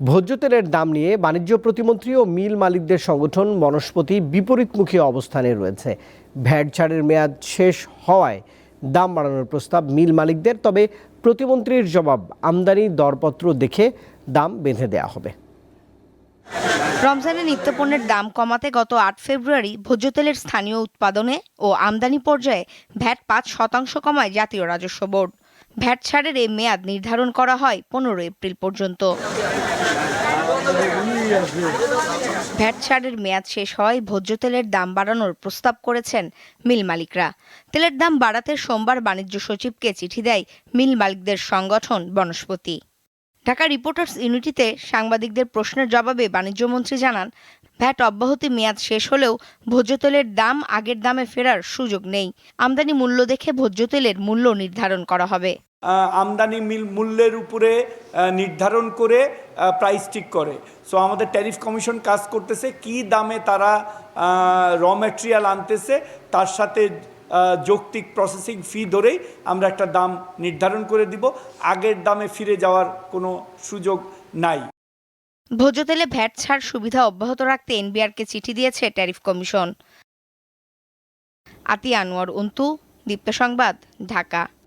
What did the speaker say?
ভোজ্য তেলের দাম নিয়ে বাণিজ্য প্রতিমন্ত্রী ও মিল মালিকদের সংগঠন বনস্পতি বিপরীতমুখী অবস্থানে রয়েছে। ভ্যাট ছাড়ের মেয়াদ শেষ হওয়ায় দাম বাড়ানোর প্রস্তাব মিল মালিকদের, তবে প্রতিমন্ত্রীর জবাব আমদানি দরপত্র দেখে দাম বেঁধে দেওয়া হবে। রমজানে নিত্যপণ্যের দাম কমাতে গত আট ফেব্রুয়ারি ভোজ্য তেলের স্থানীয় উৎপাদনে ও আমদানি পর্যায়ে ভ্যাট পাঁচ শতাংশ কমায় জাতীয় রাজস্ব বোর্ড। ভ্যাট ছাড়ের এই মেয়াদ নির্ধারণ করা হয় পনেরো এপ্রিল পর্যন্ত। ভ্যাট ছাড়ের মেয়াদ শেষ হয় ভোজ্য তেলের দাম বাড়ানোর প্রস্তাব করেছেন মিল মালিকরা। তেলের দাম বাড়াতে সোমবার বাণিজ্য সচিবকে চিঠি দেয় মিল মালিকদের সংগঠন বনস্পতি। ঢাকা রিপোর্টার্স ইউনিটিতে সাংবাদিকদের প্রশ্নের জবাবে বাণিজ্যমন্ত্রী জানান ভ্যাট অব্যাহতি মেয়াদ শেষ হলেও ভোজ্য তেলের দাম আগের দামে ফেরার সুযোগ নেই। আমদানি মূল্য দেখে ভোজ্য তেলের মূল্য নির্ধারণ করা হবে। আমদানি মিল মূল্যের উপরে নির্ধারণ করে প্রাইস ঠিক করে। সো আমাদের ট্যারিফ কমিশন কাজ করতেছে, কি দামে তারা র ম্যাটেরিয়াল আনতেছে, তার সাথে যৌক্তিক প্রসেসিং ফি ধরেই আমরা একটা দাম নির্ধারণ করে দিব। আগের দামে ফিরে যাওয়ার কোনো সুযোগ নাই। ভোজ্য তেলে ভ্যাট ছাড় সুবিধা অব্যাহত রাখতে এনবিআরকে চিঠি দিয়েছে ট্যারিফ কমিশন। আতি আনোয়ার অন্তু, দীপ্ত সংবাদ, ঢাকা।